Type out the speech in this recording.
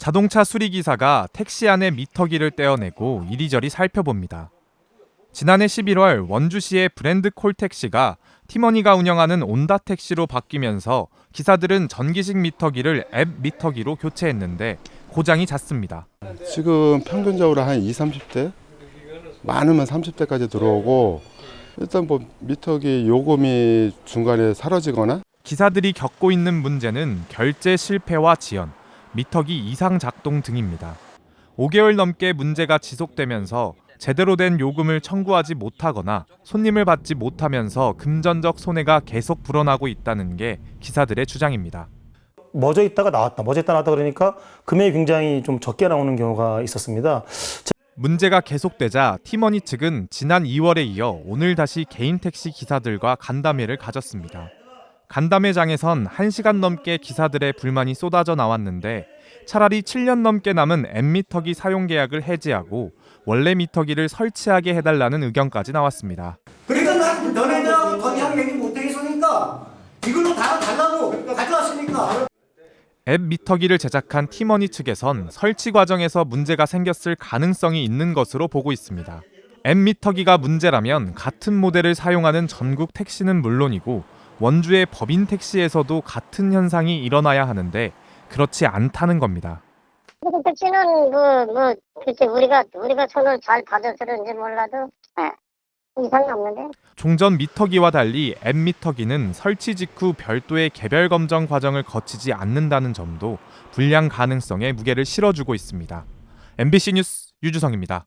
자동차 수리기사가 택시 안에 미터기를 떼어내고 이리저리 살펴봅니다. 지난해 11월 원주시의 브랜드 콜택시가 티머니가 운영하는 온다 택시로 바뀌면서 기사들은 전기식 미터기를 앱 미터기로 교체했는데 고장이 잦습니다. 지금 평균적으로 한 20, 30대 많으면 30대까지 들어오고 일단 뭐 미터기 요금이 중간에 사라지거나 기사들이 겪고 있는 문제는 결제 실패와 지연, 미터기 이상 작동 등입니다. 5개월 넘게 문제가 지속되면서 제대로 된 요금을 청구하지 못하거나 손님을 받지 못하면서 금전적 손해가 계속 불어나고 있다는 게 기사들의 주장입니다. 멎어 있다가 나왔다. 멎어 있다 나왔다 그러니까 금액이 굉장히 좀 적게 나오는 경우가 있었습니다. 문제가 계속되자 티머니 측은 지난 2월에 이어 오늘 다시 개인 택시 기사들과 간담회를 가졌습니다. 간담회장에선 1시간 넘게 기사들의 불만이 쏟아져 나왔는데 차라리 7년 넘게 남은 M미터기 사용 계약을 해지하고 원래 미터기를 설치하게 해달라는 의견까지 나왔습니다. 그러니까 더 이상 얘기 못하겠으니까 이걸로 다 달라고 가져왔으니까 앱 미터기를 제작한 티머니 측에선 설치 과정에서 문제가 생겼을 가능성이 있는 것으로 보고 있습니다. 앱 미터기가 문제라면 같은 모델을 사용하는 전국 택시는 물론이고 원주의 법인 택시에서도 같은 현상이 일어나야 하는데 그렇지 않다는 겁니다. 그 택시는 뭐, 뭐, 글쎄, 우리가, 우리가 손을 잘 받아서 그런지 몰라도, 예, 이상이 없는데. 종전 미터기와 달리 앱 미터기는 설치 직후 별도의 개별 검정 과정을 거치지 않는다는 점도 불량 가능성에 무게를 실어주고 있습니다. MBC 뉴스 유주성입니다.